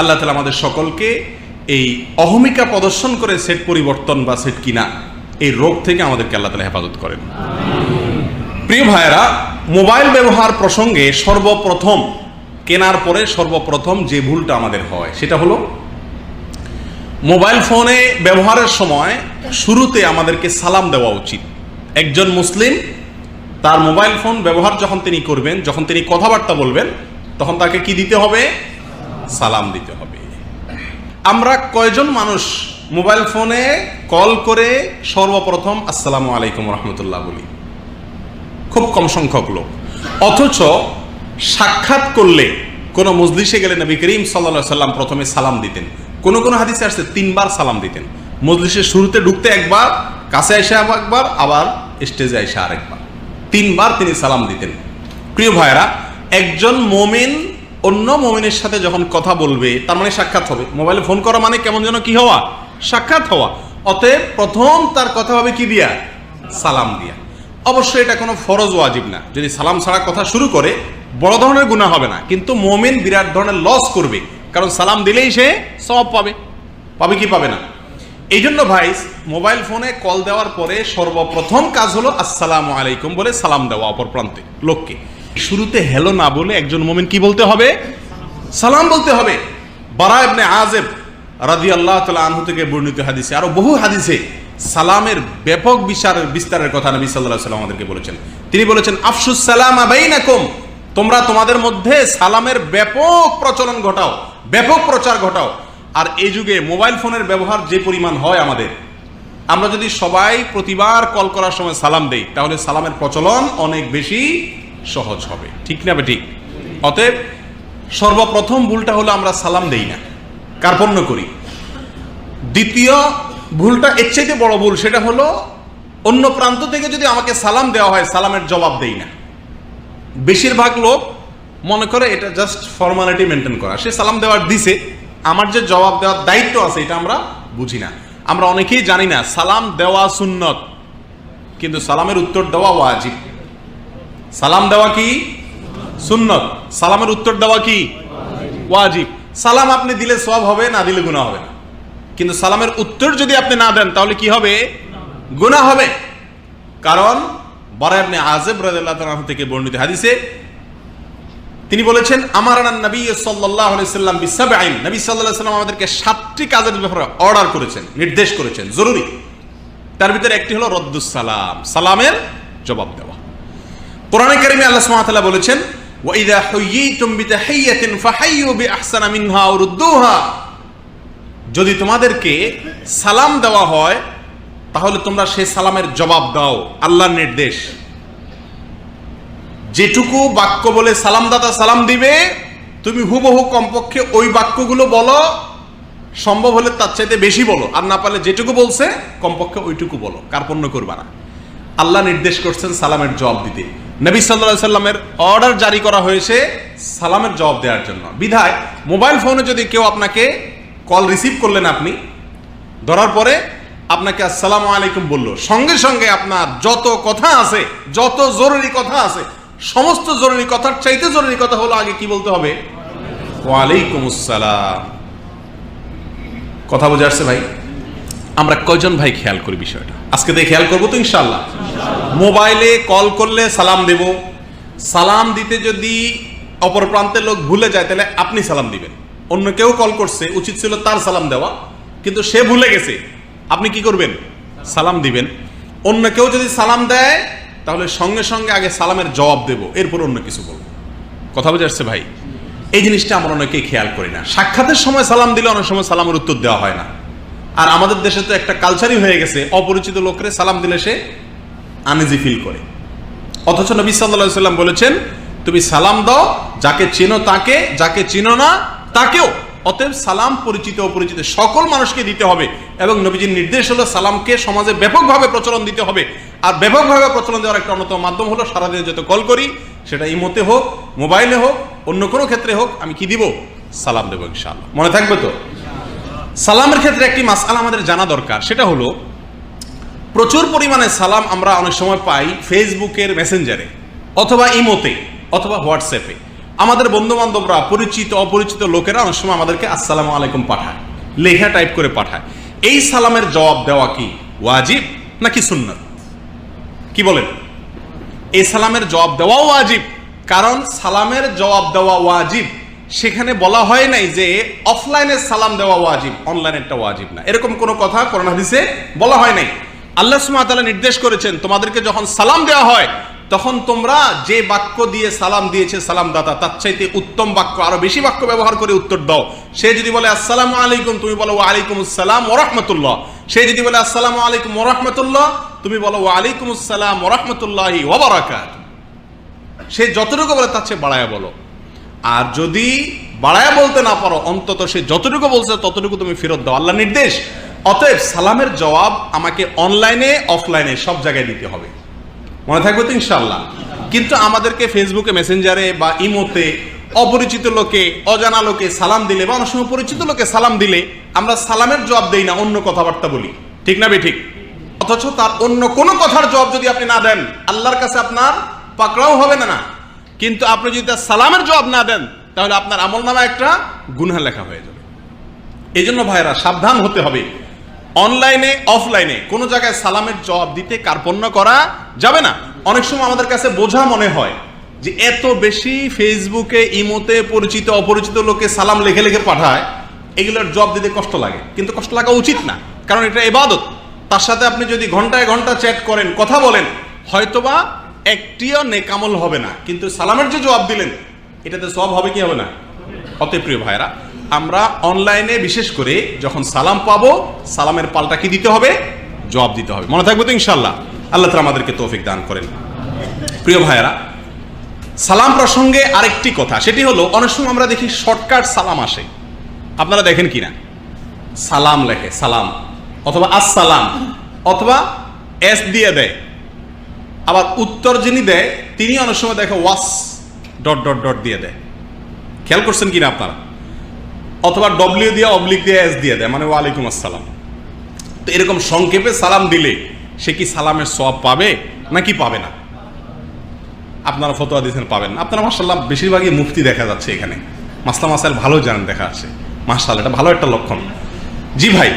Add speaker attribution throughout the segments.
Speaker 1: আল্লাহ তালা আমাদের সকলকে এই অহমিকা প্রদর্শন করে সেট পরিবর্তন বা সেট কিনা এই রোগ থেকে আমাদেরকে আল্লাহ তালা হেফাজত করেন। প্রিয় ভাইয়েরা, মোবাইল ব্যবহার প্রসঙ্গে সর্বপ্রথম, কেনার পরে সর্বপ্রথম যে ভুলটা আমাদের হয়, সেটা হলো মোবাইল ফোনে ব্যবহারের সময় শুরুতে আমাদেরকে সালাম দেওয়া উচিত। একজন মুসলিম তার মোবাইল ফোন ব্যবহার যখন তিনি করবেন, যখন তিনি কথাবার্তা বলবেন, তখন তাকে কি দিতে হবে? সালাম দিতে হবে। আমরা কয়জন মানুষ মোবাইল ফোনে কল করে সর্বপ্রথম আসসালামু আলাইকুম রহমতুল্লাহ বলি। খুব কম সংখ্যক লোক। অথচ সাক্ষাৎ করলে কোন মজলিসে গেলে নবী করিম সাল্লা সাল্লাম প্রথমে সালাম দিতেন। কোন কোন হাদিসে আসছে তিনবার সালাম দিতেন। মজলিসের শুরুতে ঢুকতে একবার, কাছে এসে একবার, আবার স্টেজে এসে আরেকবার। তিনবার তিনি সালাম দিতেন। প্রিয় ভাইরা একজন মোমেন অন্য মোমেনের সাথে যখন কথা বলবে, তার মানে সাক্ষাৎ হবে। মোবাইলে ফোন করা মানে কেমন যেন কি হওয়া? সাক্ষাৎ হওয়া। অতএব প্রথম তার কথা হবে কি দিয়া? সালাম দিয়া। অবশ্যই এটা কোনো ফরজ ওয়াজিব না। যদি সালাম ছাড়া কথা শুরু করে, বড় ধরনের গুণা হবে না। কিন্তু মোমেন বিরাট ধরনের লস করবে। কারণ সালাম দিলেই সে সব পাবে। পাবে কি পাবে না? এই জন্য ভাই মোবাইল ফোনে কল দেওয়ার পরে সর্বপ্রথম কাজ হলো, আসসালামু আলাইকুম বলে সালাম দেওয়া অপর প্রান্তে, লোককে। শুরুতে হ্যালো না বলে একজন মোমেন কি বলতে হবে? সালাম বলতে হবে। বারা আজেব রাদি আল্লাহ তালা আনহু থেকে বর্ণিত হাদিসে, আরও বহু হাদিসে সালামের ব্যাপক বিশার বিস্তারের কথা নবী সাল্লাহ সাল্লাম আমাদেরকে বলেছেন। তিনি বলেছেন, আফসুস সালাম আবাইনাকুম তোমরা তোমাদের মধ্যে সালামের ব্যাপক প্রচলন ঘটাও, ব্যাপক প্রচার ঘটাও। আর এই যুগে মোবাইল ফোনের ব্যবহার যে পরিমাণ হয় আমাদের, আমরা যদি সবাই প্রতিবার কল করার সময় সালাম দেই, তাহলে সালামের প্রচলন অনেক বেশি সহজ হবে। ঠিক না বে ঠিক অতএব সর্বপ্রথম ভুলটা হলো আমরা সালাম দেই না, কার্পণ্য করি। দ্বিতীয় ভুলটা এর চাইতে বড় ভুল সেটা হলো অন্য প্রান্ত থেকে যদি আমাকে সালাম দেওয়া হয়, সালামের জবাব দেই না। বেশিরভাগ লোক মনে করে এটা জাস্ট ফর্মালিটি মেনটেন করা। সে সালাম দেওয়ার দিছে, আমার যে জবাব দেওয়ার দায়িত্ব আছে, এটা আমরা বুঝি না। আমরা অনেকেই জানি না, সালাম দেওয়া সুন্নত, কিন্তু সালামের উত্তর দেওয়া ওয়াজিব। সালাম দেওয়া কি? সুন্নত। সালামের উত্তর দেওয়া কি? ওয়াজিব। সালাম আপনি দিলে সব হবে, না দিলে গুণা হবে না। কিন্তু সালামের উত্তর যদি আপনি না দেন, তাহলে কি হবে? গুণা হবে। কারণ বরা আপনি আজেব তাআলা থেকে বর্ণিত হাদিসে তিনি বলেছেন আমার নবী আলাইহি সাল্লাম বিসাবঈন। নবী সাল্লাল্লাহু সাল্লাম আমাদেরকে সাতটি কাজের ব্যাপারে অর্ডার করেছেন, নির্দেশ করেছেন, জরুরি। তার ভিতরে একটি হলো রদ্দুস সালাম। সালামের জবাব দেওয়া। কোরআনে কারিমে আল্লাহ সুবহানাহু বলেছেন, ওয়া ইযা হুয়্যিতুম বিতাহিয়াতিন ফাহাইয়ু বিআহসানা মিনহা আও রুদ্দুহা। যদি তোমাদেরকে সালাম দেওয়া হয়, তাহলে তোমরা সেই সালামের জবাব দাও, আল্লাহর নির্দেশ। যেটুকু বাক্য বলে সালামদাতা সালাম দিবে, তুমি হুবহু কমপক্ষে ওই বাক্যগুলো বলো, সম্ভব হলে তার চাইতে বেশি বলো, আর না পারলে যেটুকু বলছে, কমপক্ষে ওইটুকু বলো, কার্পণ্য করবা না। আল্লাহ নির্দেশ করছেন সালামের জবাব দিতে। নবী সাল্লাহ সাল্লামের অর্ডার জারি করা হয়েছে সালামের জবাব দেওয়ার জন্য। বিধায় মোবাইল ফোনে যদি কেউ আপনাকে কল রিসিভ করলেন আপনি, ধরার পরে আপনাকে আসসালামু আলাইকুম বলল। সঙ্গে সঙ্গে আপনার যত কথা আছে, যত জরুরি কথা আছে, সমস্ত জরুরি কথার চাইতে জরুরি কথা হলো আগে কি বলতে হবে? ওয়ালাইকুম আসসালাম। কথা বোঝা আসছে ভাই? আমরা কয়জন ভাই খেয়াল করি বিষয়টা? আজকে থেকে খেয়াল করব তো ইনশাল্লাহ মোবাইলে কল করলে সালাম দেব। সালাম দিতে যদি অপর প্রান্তের লোক ভুলে যায়, তাহলে আপনি সালাম দিবেন। অন্য কেউ কল করছে, উচিত ছিল তার সালাম দেওয়া, কিন্তু সে ভুলে গেছে। আপনি কি করবেন? সালাম দিবেন। অন্য কেউ যদি সালাম দেয়, তাহলে সঙ্গে সঙ্গে আগে সালামের জবাব দেব। এরপর অন্য কিছু বলব। কথা বুঝে আসছে ভাই? এই জিনিসটা আমরা অনেকেই খেয়াল করি না। সাক্ষাতের সময় সালাম দিলে অনেক সময় সালামের উত্তর দেওয়া হয় না। আর আমাদের দেশে তো একটা কালচারই হয়ে গেছে, অপরিচিত লোকরে সালাম দিলে সে আনইজি ফিল করে। অথচ নবী সাল্লাম বলেছেন, তুমি সালাম দাও, যাকে চেনো তাকে, যাকে চিনো না, তাকেও। অতএব সালাম পরিচিত, অপরিচিত সকল মানুষকে দিতে হবে এবং নবীজির নির্দেশ হলো সালামকে সমাজে ব্যাপকভাবে প্রচলন দিতে হবে। আর ব্যাপকভাবে প্রচলন দেওয়ার একটা অন্যতম মাধ্যম হলো সারাদিনে যত কল করি, সেটা ইমোতে হোক, মোবাইলে হোক, অন্য কোনো ক্ষেত্রে হোক, আমি কি দিব? সালাম দেবো ইনশাআল্লাহ। মনে থাকবে তো? সালামের ক্ষেত্রে একটি মাসালা আমাদের জানা দরকার। সেটা হলো, প্রচুর পরিমাণে সালাম আমরা অনেক সময় পাই ফেসবুকের মেসেঞ্জারে, অথবা ইমোতে, অথবা হোয়াটসঅ্যাপে। আমাদের বন্ধু বান্ধবরা পরিচিত, অপরিচিত লোকেরা অনেক সময় আমাদেরকে আসসালামু আলাইকুম পাঠায়, লেখা টাইপ করে পাঠায়। এই সালামের জবাব দেওয়া কি ওয়াজিব নাকি সুন্নত? কি বলেন? এই সালামের জবাব দেওয়াও ওয়াজিব, কারণ সালামের জবাব দেওয়া ওয়াজিব। সেখানে বলা হয় নাই যে অফলাইনে সালাম দেওয়া ওয়াজিব অনলাইনেরটা ওয়াজিব না। এরকম কোনো কথা কোরআন হাদিসে বলা হয় নাই। আল্লাহ তাআলা নির্দেশ করেছেন, তোমাদেরকে যখন সালাম দেওয়া হয়, তখন তোমরা যে বাক্য দিয়ে সালাম দিয়েছে সালাম দাতা তার চাইতে উত্তম বাক্য, আরও বেশি বাক্য ব্যবহার করে উত্তর দাও। সে যদি বলে, আসসালামু আলাইকুম তুমি বলো, ওয়ালাইকুম আসসালাম ওরহমতুল্লাহ সে যদি বলে, আসসালামু আলাইকুম ওরহমতুল্লাহ তুমি বলো, ওয়ালাইকুম আসসালাম ওরহমতুল্লাহি ওবরাকাত সে যতটুকু বলে, তার চেয়ে বাড়ায় বলো। আর যদি বাড়ায় বলতে না পারো, অন্তত সে যতটুকু বলছে ততটুকু তুমি ফেরত দাও। আল্লাহ নির্দেশ। অতএব সালামের জবাব আমাকে অনলাইনে অফলাইনে সব জায়গায় দিতে হবে। মনে থাকবে তো ইনশাল্লাহ কিন্তু আমাদেরকে ফেসবুকে মেসেঞ্জারে বা ইমোতে অপরিচিত লোকে, অজানা লোকে সালাম দিলে বা অনেক সময় পরিচিত লোকে সালাম দিলে আমরা সালামের জবাব দেই না, অন্য কথাবার্তা বলি। ঠিক না বে ঠিক অথচ তার অন্য কোনো কথার জবাব যদি আপনি না দেন, আল্লাহর কাছে আপনার পাকড়াও হবে না না? কিন্তু আপনি যদি তার সালামের জবাব না দেন, তাহলে আপনার আমল নামা একটা গুনহা লেখা হয়ে যাবে। এই জন্য ভাইরা সাবধান হতে হবে। অনলাইনে, অফলাইনে কোনো জায়গায় সালামের জবাব দিতে কার্পণ্য করা যাবে না। অনেক সময় আমাদের কাছে বোঝা মনে হয় যে এত বেশি ফেসবুকে, ইমোতে পরিচিত, অপরিচিত লোকে সালাম লিখে লিখে পাঠায়, এগুলোর জব দিতে কষ্ট লাগে। কিন্তু কষ্ট লাগা উচিত না, কারণ এটা এবাদত। তার সাথে আপনি যদি ঘন্টায় ঘণ্টা চ্যাট করেন, কথা বলেন, হয়তোবা একটিও নেকামল হবে না। কিন্তু সালামের যে জবাব দিলেন, এটাতে সব হবে কি হবে না? অতএব প্রিয় ভাইরা আমরা অনলাইনে বিশেষ করে যখন সালাম পাবো, সালামের পাল্টা কি দিতে হবে? জবাব দিতে হবে। মনে থাকবে তো ইনশাল্লাহ আল্লাহ তালা আমাদেরকে তৌফিক দান করেন। প্রিয় ভাইয়েরা, সালাম প্রসঙ্গে আরেকটি কথা, সেটি হলো, অনেক সময় আমরা দেখি শর্টকাট সালাম আসে। আপনারা দেখেন কিনা? সালাম লেখে, সালাম, অথবা আসসালাম, অথবা এস দিয়ে দেয়। আবার উত্তর যিনি দেয় তিনি অনেক সময় দেখে ওয়াস ডট ডট ডট দিয়ে দেয়। খেয়াল করছেন কিনা আপনারা? অথবা ডব্লিউ দিয়ে অবলিক দিয়ে এস দিয়ে দেয় মানে ওয়ালাইকুম আসসালাম। তো এরকম সংক্ষেপে সালাম দিলে সে কি সালামের সব পাবে নাকি পাবে না? আপনারা ফতোয়া দিয়েছেন পাবেন না। আপনারা মাসাল্লাহ বেশিরভাগই মুফতি দেখা যাচ্ছে এখানে। মাসলা মাসাইল ভালো জানেন, দেখা আছে মাসাল এটা ভালো একটা লক্ষণ। জি ভাই,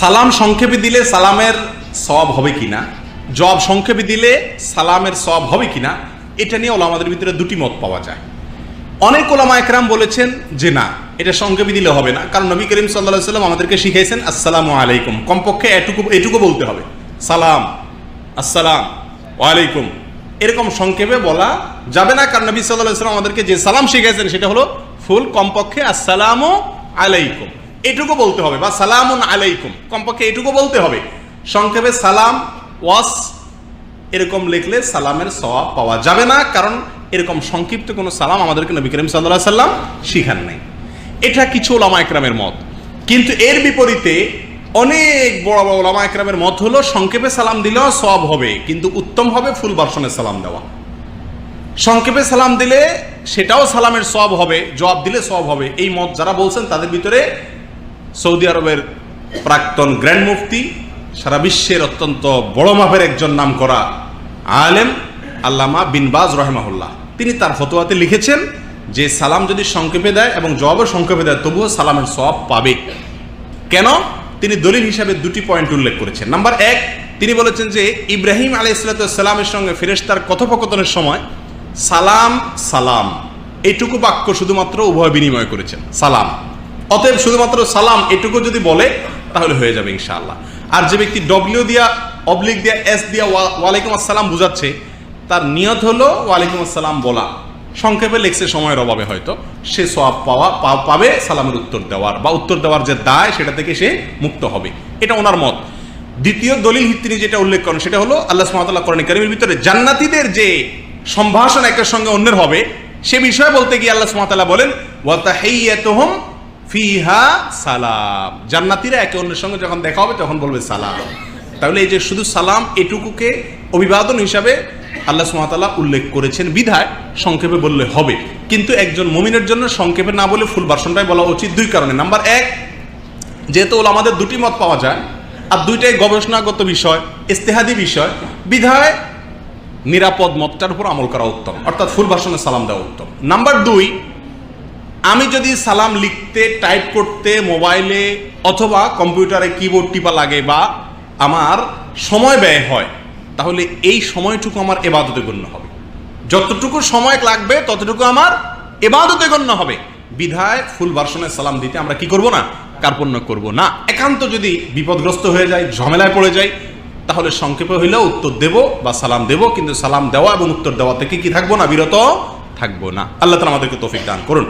Speaker 1: সালাম সংক্ষেপে দিলে সালামের সব হবে কিনা? জব সংক্ষেপে দিলে সালামের সব হবে কিনা, এটা নিয়ে ওলামাদের ভিতরে দুটি মত পাওয়া যায়। অনেক ওলামা একরাম বলেছেন যে না, এটা সংক্ষেপে দিলে হবে না, কারণ নবী করিম সাল্লাহ সাল্লাম আমাদেরকে শিখিয়েছেন, আসসালামু আলাইকুম। কমপক্ষে এটুকু এটুকু বলতে হবে। সালাম। আসসালাম। ওয়ালাইকুম। এরকম সংক্ষেপে বলা যাবে না, কারণ নবী সাল্লাহ সাল্লাম আমাদেরকে যে সালাম শিখিয়েছেন, সেটা হলো ফুল কমপক্ষে আসসালামু আলাইকুম। এটুকু বলতে হবে বা সালামুন আলাইকুম। কমপক্ষে এটুকু বলতে হবে। সংক্ষেপে সালাম ওয়াস এরকম লিখলে সালামের সওয়াব পাওয়া যাবে না, কারণ এরকম সংক্ষিপ্ত কোনো সালাম আমাদেরকে নবী করিম সাল্লাহ সাল্লাম শিখান নাই। এটা কিছু ওলামা একরামের মত। কিন্তু এর বিপরীতে অনেক বড় বড় ওলামা একরামের মত হলো, সংক্ষেপে সালাম দিলেও সব হবে, কিন্তু উত্তম হবে ফুল ভার্সনে সালাম দেওয়া। সংক্ষেপে সালাম দিলে সেটাও সালামের সব হবে, জবাব দিলে সব হবে। এই মত যারা বলছেন, তাদের ভিতরে সৌদি আরবের প্রাক্তন গ্র্যান্ড মুফতি সারা বিশ্বের অত্যন্ত বড় মাপের একজন নাম করা আলেম আল্লামা বিনবাজ রহমাহুল্লাহ। তিনি তার ফতোয়াতে লিখেছেন যে, সালাম যদি সংক্ষেপে দেয় এবং জবাবের সংক্ষেপে দেয়, তবুও সালামের সব পাবে। কেন? তিনি দলিল হিসাবে দুটি পয়েন্ট উল্লেখ করেছেন। নাম্বার এক, তিনি বলেছেন যে, ইব্রাহিম আলী ইসলাতামের সঙ্গে ফেরেস্তার কথোপকথনের সময় সালাম সালাম এইটুকু বাক্য শুধুমাত্র উভয় বিনিময় করেছেন। সালাম। অতএব শুধুমাত্র সালাম এটুকু যদি বলে, তাহলে হয়ে যাবে ইনশাআল্লাহ। আর যে ব্যক্তি ডব্লিউ দিয়া অবলিক দিয়া এস দিয়া ওয়ালাইকুম আসসালাম বুঝাচ্ছে, তার নিয়ত হলো ওয়ালাইকুম আসসালাম বলা। সংক্ষেপে লেখছে সময়ের অভাবে হয়তো। সে সব পাওয়া পাবে সালামের উত্তর দেওয়ার বা উত্তর দেওয়ার যে দায়, সেটা থেকে সে মুক্ত হবে। এটা ওনার মত। দ্বিতীয় দলিল তিনি যেটা উল্লেখ করেন, সেটা হলো আল্লাহ সুবহানাহু কোরআন কারিমের ভিতরে জান্নাতিদের যে সম্ভাষণ একের সঙ্গে অন্যের হবে, সে বিষয়ে বলতে গিয়ে আল্লাহ সুবহানাহু বলেন, ওয়া তাহিয়াতুহুম ফিহা সালাম। জান্নাতীরা একে অন্যের সঙ্গে যখন দেখা হবে, তখন বলবে সালাম। তাহলে এই যে শুধু সালাম এটুকুকে অভিবাদন হিসাবে আল্লাহ সুমাতাল্লাহ উল্লেখ করেছেন, বিধায় সংক্ষেপে বললে হবে। কিন্তু একজন মুমিনের জন্য সংক্ষেপে না বলে ফুল ভার্সনটাই বলা উচিত দুই কারণে। নাম্বার এক, যেহেতু ওলা আমাদের দুটি মত পাওয়া যায়, আর দুইটাই গবেষণাগত বিষয়, ইস্তেহাদি বিষয়, বিধায় নিরাপদ মতটার উপর আমল করা উত্তম। অর্থাৎ ফুল ভাষণে সালাম দেওয়া উত্তম। নাম্বার দুই আমি যদি সালাম লিখতে, টাইপ করতে, মোবাইলে অথবা কম্পিউটারে কিবোর্ড টিপা লাগে বা আমার সময় ব্যয় হয়, তাহলে এই সময়টুকু আমার এবাদতে গণ্য হবে। যতটুকু সময় লাগবে, ততটুকু আমার এবাদতে গণ্য হবে। বিধায় ফুল ভার্সনে সালাম দিতে আমরা কি করব না? কার্পণ্য করব না। একান্ত যদি বিপদগ্রস্ত হয়ে যায় ঝামেলায় পড়ে যায় তাহলে সংক্ষেপে হইলেও উত্তর দেব বা সালাম দেব, কিন্তু সালাম দেওয়া এবং উত্তর দেওয়া থেকে কি থাকব না? বিরত থাকব না। আল্লাহ তালা আমাদেরকে তৌফিক দান করুন।